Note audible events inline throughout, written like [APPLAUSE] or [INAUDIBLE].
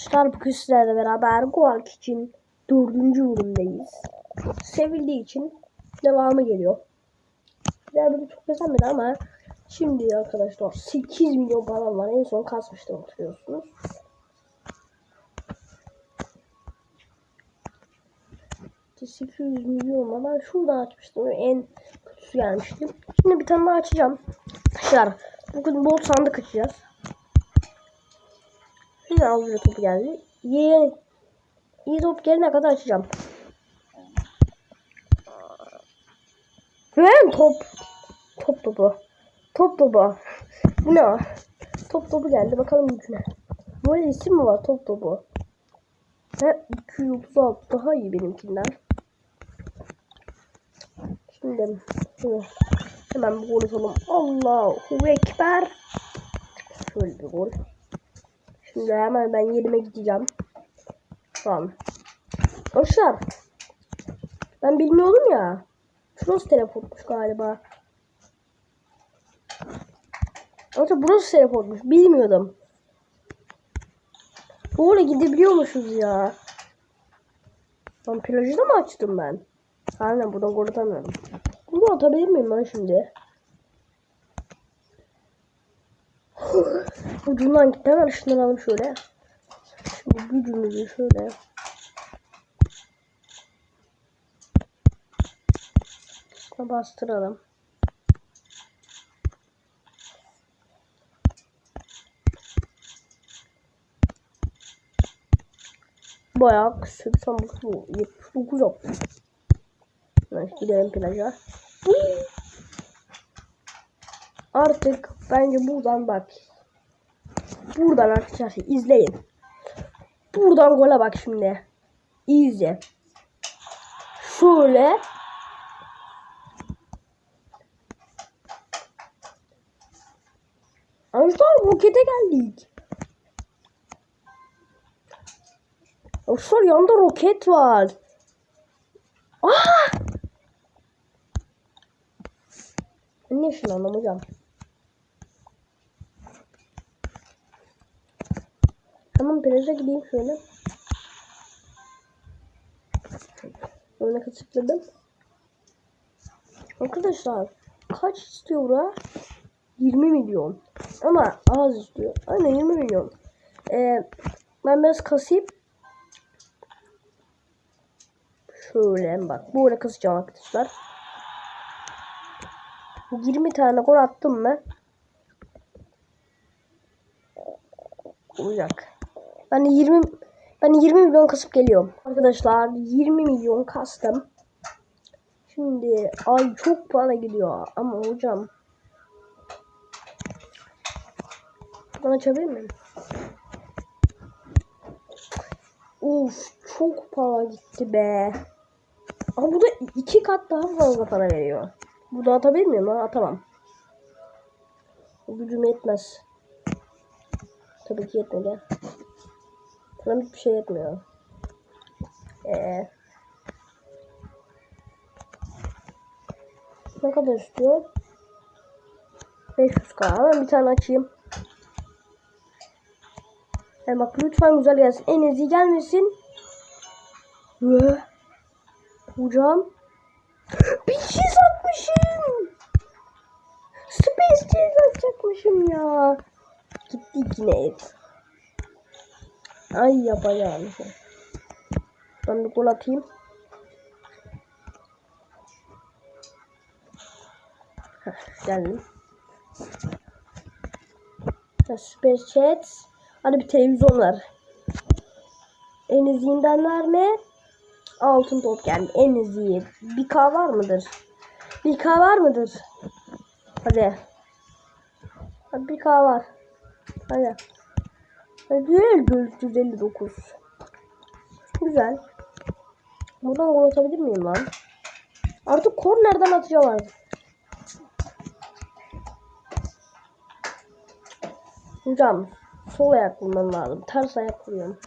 Arkadaşlar bugün sizlerle beraber Goak için dördüncü bölümdeyiz. Sevildiği için devamı geliyor. Diğer bölüm çok beğenmedi ama şimdi arkadaşlar 8 milyon falan var. En son kasmıştım hatırlıyorsunuz. İşte 800 milyon var. Ben şuradan açmıştım. En kötüsü gelmişti. Şimdi bir tane daha açacağım. Arkadaşlar bugün bol sandık açacağız. Az önce topu geldi. İyi, iyi top gelene kadar açacağım. Ve top. Top topu. Top topu. Bu ne? Top topu geldi. Bakalım gücüne. Böyle isim mi var top topu? Ve 236 daha iyi benimkinden. Şimdi, hemen bir gol atalım. Allahu Ekber. Şöyle bir gol. Şimdi hemen ben yerime gideceğim. Tamam. Arkadaşlar. Ben bilmiyordum ya. Şurası teleportmuş galiba. Arkadaşlar burası teleportmuş. Bilmiyordum. Böyle gidebiliyormuşuz ya. Lan plajı da mı açtım ben? Aynen buradan gol atamıyorum. Bunu atabilir miyim ben şimdi? Ucundan gitti. Hemen ışınlanalım şöyle. Şimdi gücümüzü şöyle. Bastıralım. Bayağı 89 bu. 79 oldu. Evet, gidelim plaja. Artık bence buradan bak. Buradan arkadaşlar izleyin. Buradan gole bak şimdi. İzle. Şöyle. Arkadaşlar rokete geldik. Arkadaşlar yanında roket var. Aa! Ne şunu anlamayacağım. Tamam plaja gideyim şöyle. Öyle tıkladım. Arkadaşlar kaç istiyor bura? 20 milyon. Ama az istiyor. Aynen 20 milyon. Ee, ben biraz kasayım. Şöyle bak. Böyle kasacağım arkadaşlar. 20 tane gol attım mı? Olacak. Ben 20 ben 20 milyon kasıp geliyorum. Arkadaşlar 20 milyon kastım. Şimdi ay çok para gidiyor ama hocam Buradan açabilir miyim? Uf çok para gitti be. Ama bu da iki kat daha fazla para veriyor. Burada atabilir miyim? Ha, atamam. Bu gücüm yetmez. Tabii ki yetmedi. Bana hiçbir şey yetmiyor. Ee, ne kadar istiyor? 500k. Ben bir tane açayım. Yani bak lütfen güzel gelsin. En iyi gelmesin. Hocam bir şey satmışım. Space Chase atacakmışım ya. Gittik yine. Ay yapacağım. Ben bir gol atayım. Heh, geldim. Chat. Hadi bir televizyon ver. En izinden ne? Altın top geldi. En izi. Bir K var mıdır? Bir K var mıdır? Hadi. Hadi bir K var. Hadi. Hadi 459. Güzel. Buradan gol atabilir miyim lan? Artık kornerden atacağım artık. Hocam sol ayak vurmam lazım. Ters ayak vuruyorum.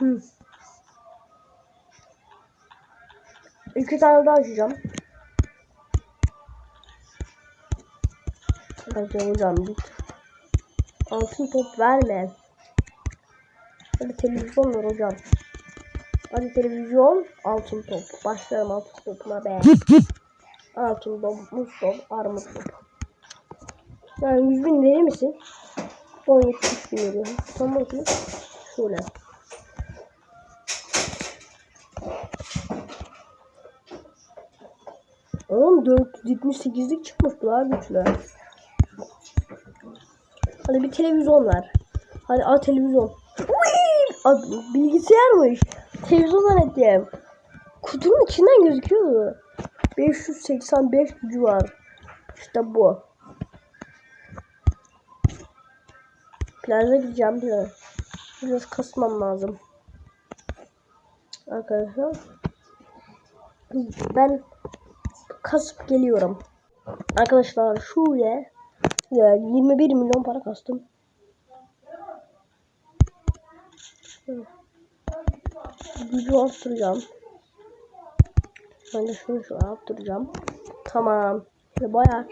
Hı. İki tane daha açacağım. Hadi hocam git. Altın top verme. Hadi televizyon ver hocam. Hadi televizyon altın top. Başlayalım altın topuna be. Altın top, muz top, armut top. Yani 100 bin verir misin? 17 bin veriyor. Tamam mı? Şöyle. Oğlum 478'lik çıkmış daha güçlü. Hadi bir televizyon ver. Hadi al televizyon. Uy! Bilgisayarmış. Televizyon zannettim. Kutunun içinden gözüküyordu. 585 gücü var. İşte bu. Plaja gideceğim diyor. Biraz kasmam lazım. Arkadaşlar. Ben kasıp geliyorum. Arkadaşlar şöyle ya 21 milyon para kastım. Gücü arttıracağım. Ben de şunu şöyle arttıracağım. Tamam. Ve bayağı.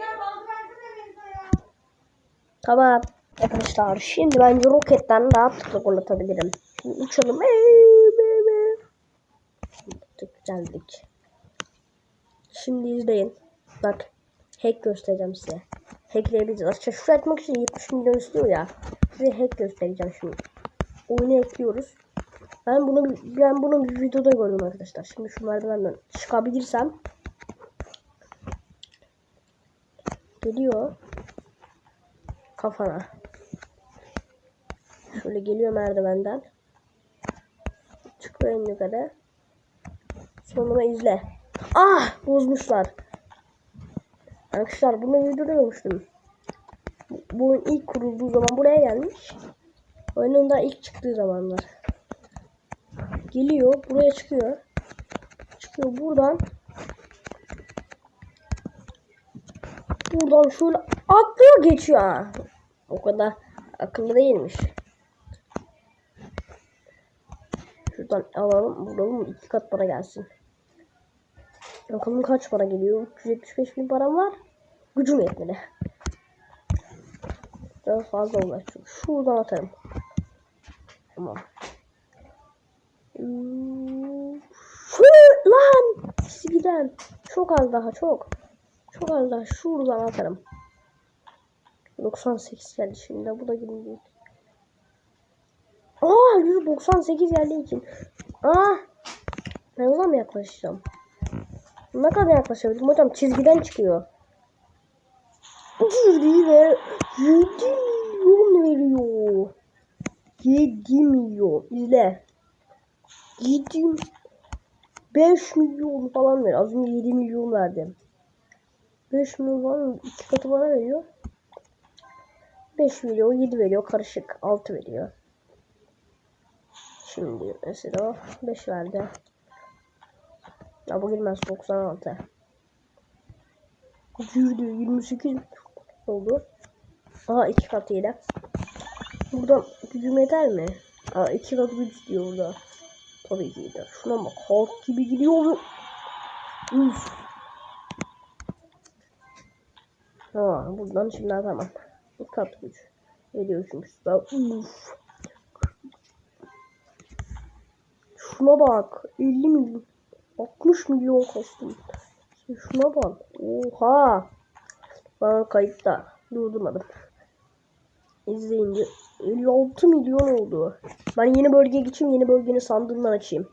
Tamam. Arkadaşlar şimdi bence roketten rahatlıkla gol atabilirim. Şimdi uçalım. Çok güzeldik. Şimdi izleyin. Bak. Hack göstereceğim size. Hackleyebiliriz. Aslında şu etmek için 70 milyon istiyor ya. Size hack göstereceğim şimdi. Oyunu ekliyoruz. Ben bunu ben bunu bir videoda gördüm arkadaşlar. Şimdi şu merdivenden çıkabilirsem geliyor kafana. Şöyle geliyor merdivenden. Çıkıyor en yukarı. Sonuna izle. Ah bozmuşlar. Arkadaşlar bunu videoda görmüştüm. Bu, oyun ilk kurulduğu zaman buraya gelmiş. Oyunun da ilk çıktığı zamanlar. Geliyor buraya çıkıyor. Çıkıyor buradan. Buradan şöyle atlıyor geçiyor. Ha. O kadar akıllı değilmiş. Şuradan alalım vuralım iki kat para gelsin. Bakalım kaç para geliyor? 375 bin param var. Gücüm yetmedi. Daha fazla uğraşıyorum. Şuradan atarım. Tamam. Şu lan çizgiden çok az daha çok. Çok az daha şuradan atarım. 98 geldi şimdi bu da gibi Aa 198 geldiği için. Aa ben ona mı yaklaşacağım? Ne kadar yaklaşabildim hocam çizgiden çıkıyor. Girdi ve 7 milyon veriyor. 7 milyon. İzle. 7 5 milyon falan ver. Az önce 7 milyon verdim. 5 milyon falan iki katı bana veriyor. 5 veriyor, 7 veriyor, karışık 6 veriyor. Şimdi mesela 5 verdi. Ya bu girmez 96. Yürüdü 28 oldu. Aha 2 kat yedi. Buradan gücüm yeter mi? Aa 2 kat güç diyor burada. Tabii ki yeter. Şuna bak halk gibi gidiyor. Üf. Tamam buradan şimdi tamam. 2 kat güç. Veriyor çünkü. Uf. Şuna bak. 50 milyon. 60 milyon kostüm. Şuna bak. Oha. Bana kayıtta. Durdurmadım. İzleyince 56 milyon oldu. Ben yeni bölgeye geçeyim. Yeni bölgenin sandığından açayım.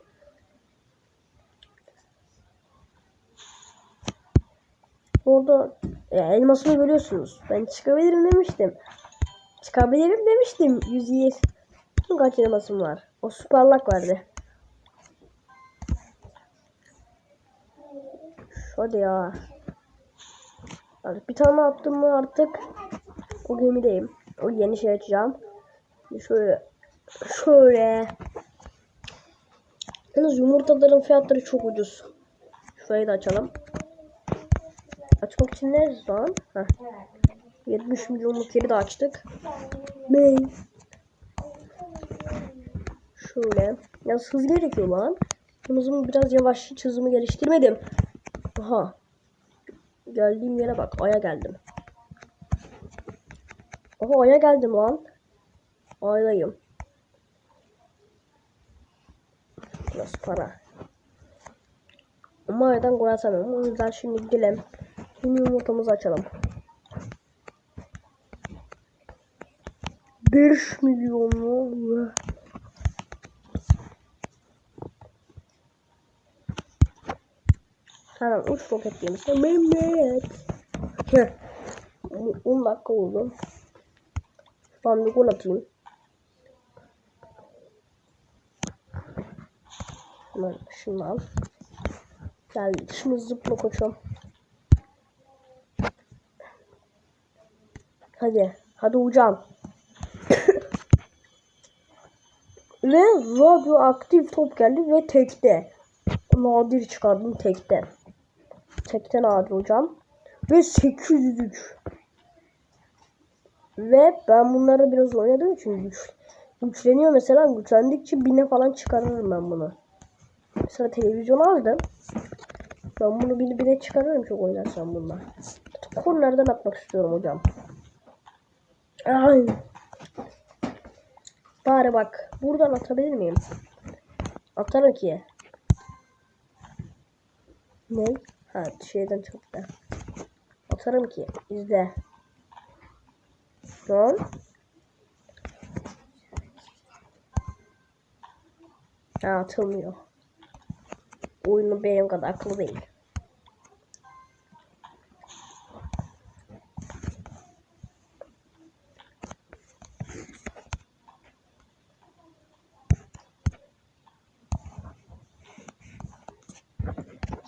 Orada ya, elmasını görüyorsunuz. Ben çıkabilirim demiştim. Çıkabilirim demiştim. 100 Kaç elmasım var? O süperlak verdi. Hadi ya. Artık bir tane attım mı artık o gemideyim. O yeni şey açacağım. Şöyle şöyle Yalnız yumurtaların fiyatları çok ucuz. Şurayı da açalım. Açmak için ne lan? Heh. 70 milyonluk yeri de açtık. Ne? Şöyle. Ya hız gerekiyor lan. Hızımı biraz yavaş hiç hızımı geliştirmedim. Aha. Geldiğim yere bak. Aya geldim. Aha aya geldim lan. Aydayım. Biraz para. Ama aydan gol atamıyorum. O yüzden şimdi gidelim. Yeni yumurtamızı açalım. 5 milyon Hemen uç roket yemiş. Mehmet. Heh. 10 dakika oldu. Ben bir gol atayım. Hemen şunu al. Gel şimdi zıpla koçum. Hadi. Hadi uçağım. [COUGHS] ve radyoaktif top geldi ve tekte. Nadir çıkardım tekte. Tekte nadir hocam. Ve 803. Ve ben bunları biraz oynadığım için güç, güçleniyor mesela. Güçlendikçe bine falan çıkarırım ben bunu. Mesela televizyon aldım. Ben bunu bile bile çıkarırım çok oynarsam bunlar. Kornerden atmak istiyorum hocam. Ay. Bari bak. Buradan atabilir miyim? Atarım ki. Ne? Ha şeyden çıktı. Atarım ki. İzle. Lan. Ha atılmıyor. Oyunu benim kadar akıllı değil.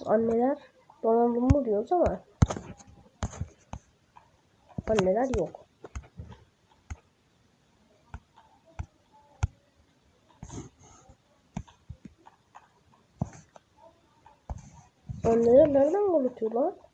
Anneler donanımlı diyoruz ama anneler yok. Anneler nereden lan?